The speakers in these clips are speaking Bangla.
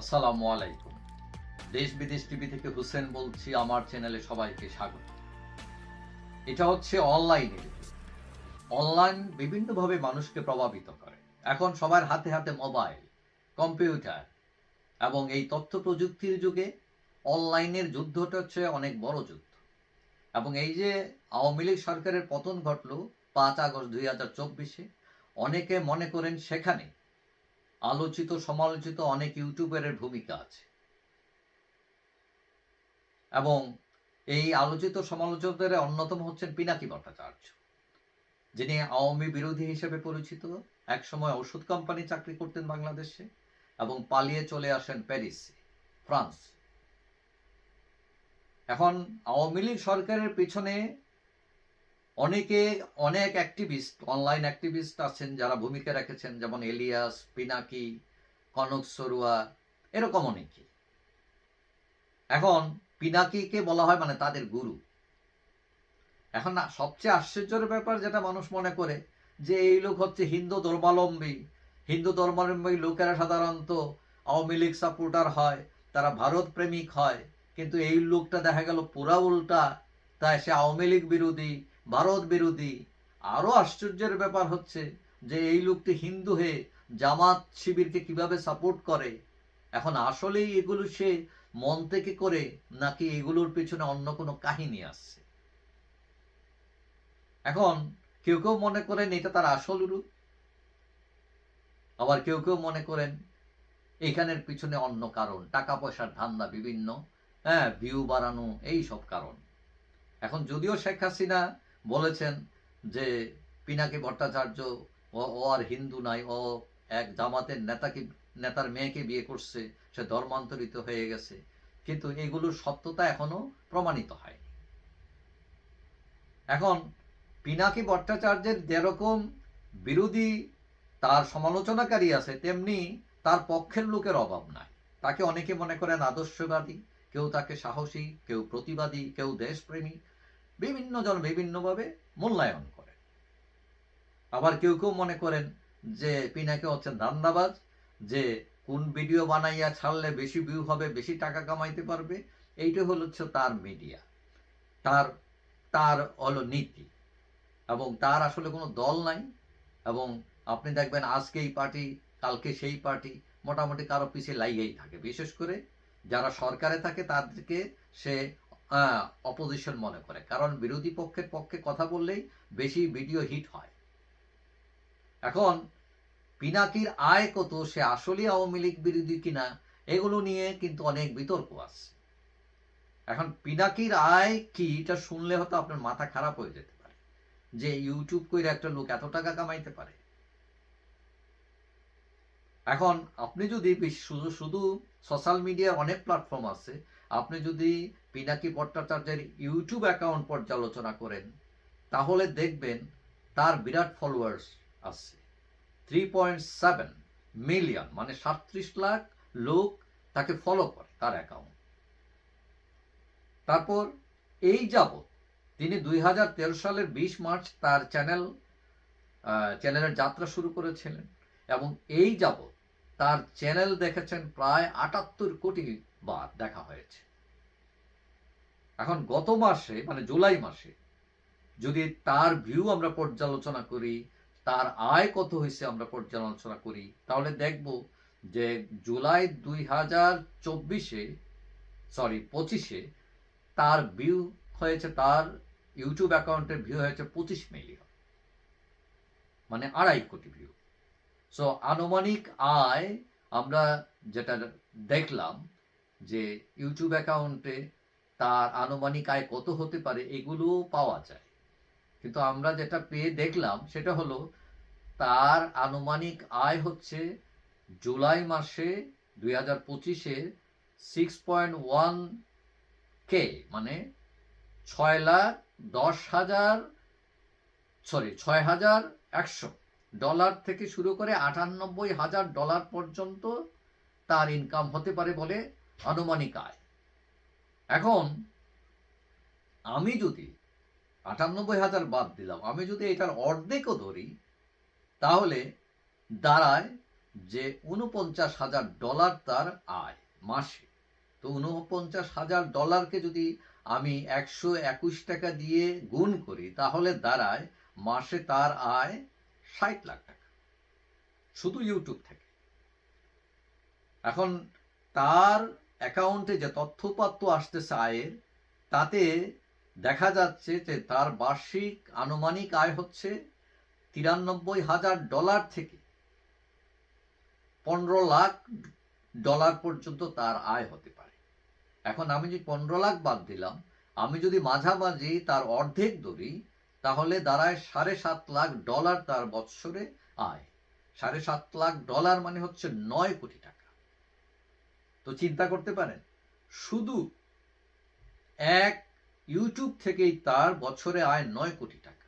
আসসালামু আলাইকুম। দেশ বিদেশ টিভি থেকে হুসেন বলছি, আমার চ্যানেলে সবাইকে স্বাগত। এটা হচ্ছে অনলাইনে। অনলাইন বিভিন্নভাবে মানুষকে প্রভাবিত করে। এখন সবার হাতে হাতে মোবাইল, কম্পিউটার এবং এই তথ্য প্রযুক্তির যুগে অনলাইনের যুদ্ধটা হচ্ছে অনেক বড় যুদ্ধ। এবং এই যে আওয়ামী লীগ সরকারের পতন ঘটলো পাঁচ আগস্ট দুই হাজার চব্বিশে, অনেকে মনে করেন সেখানে আলোচিত, সমালোচিত অনেক ইউটিউবারের ভূমিকা আছে। এবং এই আলোচিত, সমালোচকদের অন্যতম হচ্ছেন পিনাকি ভট্টাচার্য, যিনি আওয়ামী বিরোধী হিসেবে পরিচিত। একসময় ওষুধ কোম্পানি চাকরি করতেন বাংলাদেশে এবং পালিয়ে চলে আসেন প্যারিসে, ফ্রান্স। এখন আওয়ামী লীগ সরকারের পিছনে অনেকে, অনেক অ্যাক্টিভিস্ট অনলাইন অ্যাক্টিভিস্ট আছেন যারা ভূমিকা রেখেছেন, যেমন এলিয়াস, পিনাকি, কনক সরুয়া, এরকম অনেকে। এখন পিনাকিকে বলা হয় মানে তাদের গুরু। এখন না, সবচেয়ে আশ্চর্যের ব্যাপার যেটা মানুষ মনে করে, যে এই লোক হচ্ছে হিন্দু ধর্মাবলম্বী। হিন্দু ধর্মাবলম্বী লোকেরা সাধারণত আওয়ামী লীগ সাপোর্টার হয়, তারা ভারত প্রেমিক হয়, কিন্তু এই লোকটা দেখা গেল পুরা উল্টা, তাই সে আওয়ামী লীগ বিরোধী ভারত বিরোধী। আরও আশ্চর্যের ব্যাপার হচ্ছে যে এই লোকটি হিন্দু হয়ে জামাত শিবিরকে কীভাবে সাপোর্ট করে। এখন আসলেই এগুলো সে মন থেকে করে নাকি এগুলোর পিছনে অন্য কোনো কাহিনী আসছে? এখন কেউ কেউ মনে করেন এটা তার আসল রূপ? আবার কেউ কেউ মনে করেন এখানের পিছনে অন্য কারণ টাকা পয়সার ধান্দা বিভিন্ন হ্যাঁ ভিউ বাড়ানো, এই সব কারণ। এখন যদিও শেখ হাসিনা বলেছেন যে পিনাকি ভট্টাচার্য ও আর হিন্দু নাই, ও এক জামাতের নেতাকে, নেতার মেয়েকে বিয়ে করছে, সে ধর্মান্তরিত হয়ে গেছে। কিন্তু এগুলোর সত্যতা এখনও প্রমাণিত হয়নি। এখন পিনাকি ভট্টাচার্যের যেরকম বিরোধী তার সমালোচনাকারী আছে, তেমনি তার পক্ষের লোকের অভাব নাই। তাকে অনেকে মনে করেন আদর্শবাদী, কেউ তাকে সাহসী, কেউ প্রতিবাদী, কেউ দেশপ্রেমী বিভিন্ন জন বিভিন্নভাবে মূল্যায়ন করে। আবার কেউ কেউ মনে করেন যে পিনাকে হচ্ছে ধান্দাবাজ, যে কোন ভিডিও বানাইয়া ছাড়লে বেশি ভিউ হবে, বেশি টাকা কামাইতে পারবে, এইটা হলো হচ্ছে তার মিডিয়া তার তার হলো নীতি। এবং তার আসলে কোনো দল নাই। এবং আপনি দেখবেন আজকে এই পার্টি, কালকে সেই পার্টি মোটামুটি কারও পিছিয়ে লাইগেই থাকে। বিশেষ করে যারা সরকারে থাকে তাদেরকে সে অপোজিশন মনে করে। কারণ বিরোধী পক্ষের পক্ষে কথা বললেই বেশি ভিডিও হিট হয়। এখন পিনাকির আয় কত, সে আসলে আওয়ামী লীগ বিরোধী কিনা, এগুলো নিয়ে কিন্তু অনেক বিতর্ক আছে। এখন পিনাকির আয় কি, এটা শুনলে হয়তো আপনার মাথা খারাপ হয়ে যেতে পারে। যে ইউটিউব করে একটা লোক এত টাকা কামাইতে পারে। এখন আপনি যদি শুধু শুধু সোশ্যাল মিডিয়ার অনেক প্ল্যাটফর্ম আছে, আপনি যদি পিনাকি ভট্টাচার্যের ইউটিউব অ্যাকাউন্ট পর্যালোচনা করেন, তাহলে দেখবেন তার বিরাট ফলোয়ার্স আছে। থ্রি পয়েন্ট সেভেন মিলিয়ন মানে সাতত্রিশ লাখ লোক তাকে ফলো করে তার অ্যাকাউন্ট তারপর এই যাবৎ তিনি দুই হাজার তেরো সালের বিশ মার্চ তার চ্যানেল চ্যানেলের যাত্রা শুরু করেছিলেন এবং এই যাবৎ তার চ্যানেল দেখেছেন প্রায় আটাত্তর কোটি বার দেখা হয়েছে। এখন গত মাসে মানে জুলাই মাসে, যদি তার ভিউ আমরা পর্যালোচনা করি, তার আয় কত হয়েছে আমরা পর্যালোচনা করি, তাহলে দেখব যে জুলাই দুই হাজার চব্বিশে সরি পঁচিশে, তার ভিউ হয়েছে, তার ইউটিউব অ্যাকাউন্টের ভিউ হয়েছে পঁচিশ মিলিয়ন মানে আড়াই কোটি ভিউ সো আনুমানিক আয় আমরা যেটা দেখলাম যে ইউটিউব অ্যাকাউন্টে তার আনুমানিক আয় কত হতে পারে এগুলো পাওয়া যায়। কিন্তু আমরা যেটা পেয়ে দেখলাম সেটা হলো, তার আনুমানিক আয় হচ্ছে জুলাই মাসে দুই হাজার পঁচিশে সিক্স পয়েন্ট ওয়ান কে মানে ছয় লাখ দশ হাজার সরি ছয় হাজার একশো ডলার থেকে শুরু করে আটানব্বই হাজার ডলার পর্যন্ত তার ইনকাম হতে পারে বলে আনুমানিক আয়। এখন আমি যদি আটানব্বই হাজার বাদ দিলাম, আমি যদি এটার অর্ধেকও ধরি, তাহলে দাঁড়ায় যে উনপঞ্চাশ হাজার ডলার তার আয় মাসে। তো উনপঞ্চাশ হাজার ডলারকে যদি আমি একশো একুশ টাকা দিয়ে গুণ করি, তাহলে দাঁড়ায় মাসে তার আয় ষাট লাখ টাকা। শুধু ইউটিউব থেকে। এখন তার অ্যাকাউন্টে যে তথ্যপাত্র আসতেছে আয়ের তাতে দেখা যাচ্ছে যে তার বার্ষিক আনুমানিক আয় হচ্ছে তিরানব্বই হাজার ডলার থেকে পনেরো লাখ ডলার পর্যন্ত তার আয় হতে পারে। এখন আমি যদি পনেরো লাখ বাদ দিলাম, আমি যদি মাঝামাঝি তার অর্ধেক ধরি, তাহলে দাঁড়ায় সাড়ে সাত লাখ ডলার তার বৎসরে আয়। সাড়ে সাত লাখ ডলার মানে হচ্ছে নয় কোটি টাকা। তো চিন্তা করতে পারেন, শুধু এক ইউটিউব থেকেই তার বছরে আয় নয় কোটি টাকা।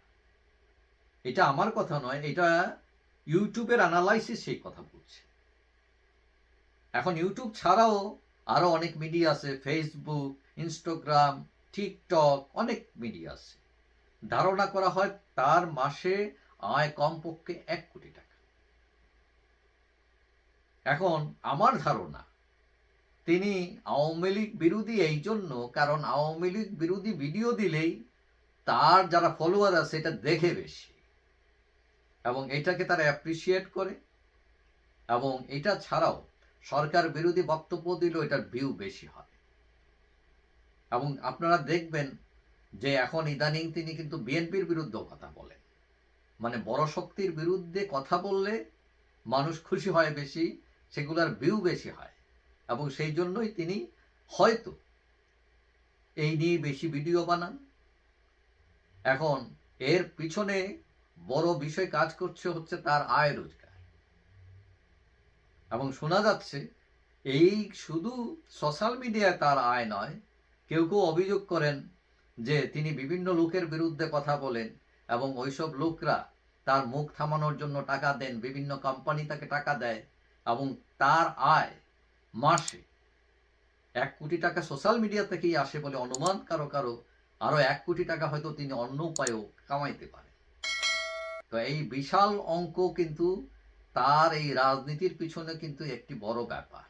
এটা আমার কথা নয়, এটা ইউটিউবের অ্যানালাইসিস সেই কথা বলছে। এখন ইউটিউব ছাড়াও আরও অনেক মিডিয়া আছে ফেসবুক ইনস্টাগ্রাম টিকটক অনেক মিডিয়া আছে। ধারণা করা হয় তার মাসে আয় কমপক্ষে এক কোটি টাকা। এখন আমার ধারণা তিনি আওয়ামী লীগ বিরোধী এই জন্য, কারণ আওয়ামী লীগ বিরোধী ভিডিও দিলেই তার যারা ফলোয়ার আছে এটা দেখে বেশি। এবং এটাকে তারা অ্যাপ্রিসিয়েট করে। এবং এটা ছাড়াও সরকার বিরোধী বক্তব্য দিলেও এটার ভিউ বেশি হয়। এবং আপনারা দেখবেন যে এখন ইদানিং তিনি কিন্তু বিএনপির বিরুদ্ধেও কথা বলেন। মানে বড় শক্তির বিরুদ্ধে কথা বললে মানুষ খুশি হয় বেশি, সেগুলোর ভিউ বেশি হয়। এবং সেই জন্যই তিনি হয়তো এই নিয়ে বেশি ভিডিও বানান। এখন এর পিছনে বড় বিষয় কাজ করছে হচ্ছে তার আয় রোজগার। এবং শোনা যাচ্ছে, এই শুধু সোশ্যাল মিডিয়ায় তার আয় নয়, কেউ কেউ অভিযোগ করেন যে তিনি বিভিন্ন লোকের বিরুদ্ধে কথা বলেন এবং ওইসব লোকরা তার মুখ থামানোর জন্য টাকা দেন, বিভিন্ন কোম্পানি তাকে টাকা দেয় এবং তার আয় মাসে এক কোটি টাকা সোশ্যাল মিডিয়া থেকেই আসে বলে অনুমান। কারও কারও আরও এক কোটি টাকা হয়তো তিনি অন্য উপায়েও কামাইতে পারেন। তো এই বিশাল অঙ্ক কিন্তু তার এই রাজনীতির পিছনে কিন্তু একটি বড় ব্যাপার।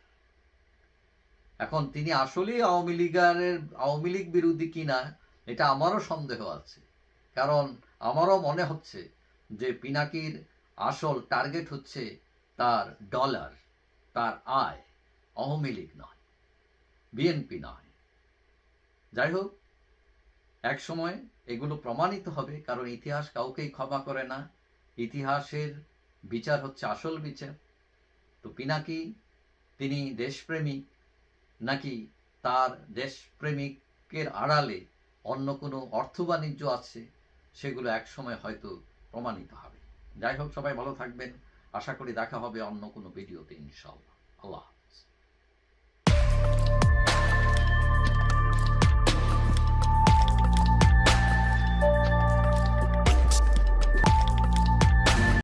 এখন তিনি আসলেই আওয়ামী লীগের, আওয়ামী লীগ বিরোধী কিনা, এটা আমারও সন্দেহ আছে। কারণ আমারও মনে হচ্ছে যে পিনাকির আসল টার্গেট হচ্ছে তার ডলার তার আয়। আওয়ামী লীগ নয়, বিএনপি নয়। যাই হোক, এক সময় এগুলো প্রমাণিত হবে, কারণ ইতিহাস কাউকেই ক্ষমা করে না। ইতিহাসের বিচার হচ্ছে আসল বিচার। তো পিনাকি, তিনি দেশপ্রেমিক, নাকি তার দেশপ্রেমিকের আড়ালে অন্য কোনো অর্থ বাণিজ্য আছে, সেগুলো একসময় হয়তো প্রমাণিত হবে। যাই হোক, সবাই ভালো থাকবেন। আশা করি দেখা হবে অন্য কোনো ভিডিওতে ইনশাল্লাহ আল্লাহ